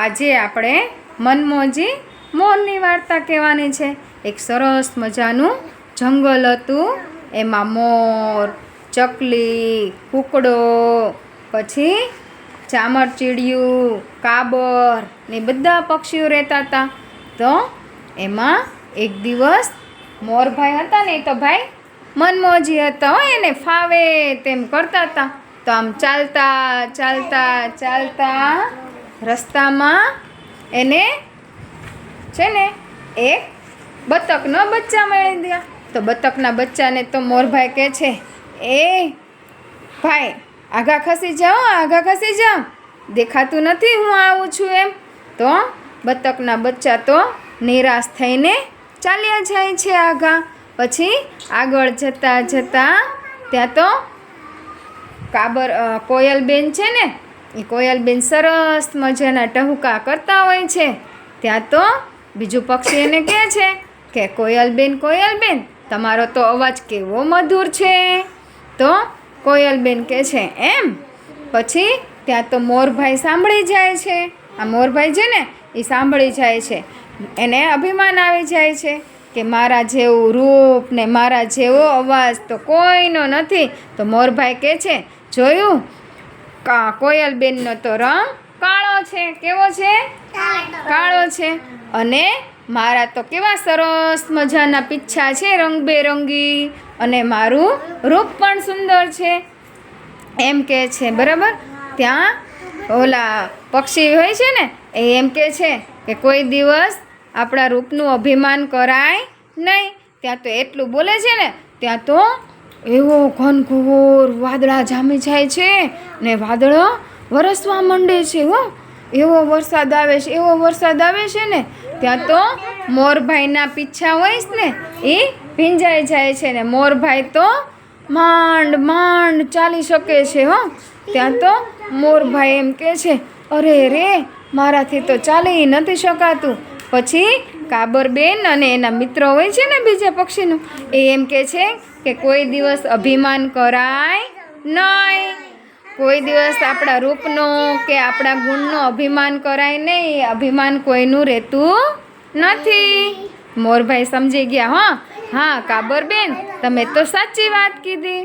આજે આપણે મનમોજી મોરની વાર્તા કહેવાની છે. એક સરસ મજાનું જંગલ હતું. એમાં મોર, ચકલી, કૂકડો, પછી ચામરચીડિયું કાબર ને બધા પક્ષીઓ રહેતા હતા. તો એમાં એક દિવસ મોરભાઈ હતા ને તો ભાઈ મનમોજી હતા હો, એને ફાવે તેમ કરતા હતા. તો આમ ચાલતા ચાલતા ચાલતા રસ્તામાં એને છે ને એક બતકનો બચ્ચા મળી ગયા તો બતકના બચ્ચાને તો મોરભાઈ કહે છે, એ ભાઈ, આઘા ખસી જાઓ, આઘા ખસી જાઓ. દેખાતું નથી હું આવું છું એમ. તો બતકના બચ્ચા તો નિરાશ થઈને ચાલ્યા જાય છે આઘા. પછી આગળ જતાં જતાં ત્યાં તો કાબર કોયલબેન છે ને એ કોયલબેન સરસ મજાના ટહુકા કરતા હોય છે. ત્યાં તો બીજું પક્ષી એને કહે છે કે કોયલબેન કોયલબેન તમારો તો અવાજ કેવો મધુર છે. તો કોયલબેન કહે છે, એમ? પછી ત્યાં તો મોરભાઈ સાંભળી જાય છે. આ મોરભાઈ છે ને, એ સાંભળી જાય છે. એને અભિમાન આવી જાય છે કે, મારા જેવું રૂપ ને મારા જેવો અવાજ તો કોઈનો નથી. તો મોરભાઈ કહે છે, જોયું? કોયલબેનનો તો રંગ કાળો છે. કેવો છે? કાળો છે. અને મારા તો કેવા સરસ મજાના પીછા છે રંગબેરંગી. અને મારું રૂપ પણ સુંદર છે. એમ કે છે, બરાબર? ત્યાં ઓલા પક્ષી હોય છે ને, એ એમ કે છે કે કોઈ દિવસ આપણા રૂપનું અભિમાન કરાય નહીં. ત્યાં તો એટલું બોલે છે ને, ત્યાં તો એવો ઘનઘોર વાદળા જામી જાય છે ને વાદળો વરસવા માંડે છે, હો. એવો વરસાદ આવે છે, એવો વરસાદ આવે છે ને, ત્યાં તો મોરભાઈના પીછા હોય છે ને, એ ભીંજાઈ જાય છે ને. મોરભાઈ તો માંડ માંડ ચાલી શકે છે, હો. ત્યાં તો મોરભાઈ એમ કહે છે, અરે રે, મારાથી તો ચાલી નથી શકાતું. પછી કાબરબેન અને એના મિત્રો હોય છે ને બીજા પક્ષીનું, એ એમ કહે છે કે કોઈ દિવસ અભિમાન કરાય નહીં. કોઈ દિવસ આપણા રૂપનો કે આપણા ગુણનો અભિમાન કરાય નહીં. અભિમાન કોઈનું રહેતું નથી. મોરભાઈ સમજી ગયા, હો. હા, કાબરબેન, તમે તો સાચી વાત કીધી.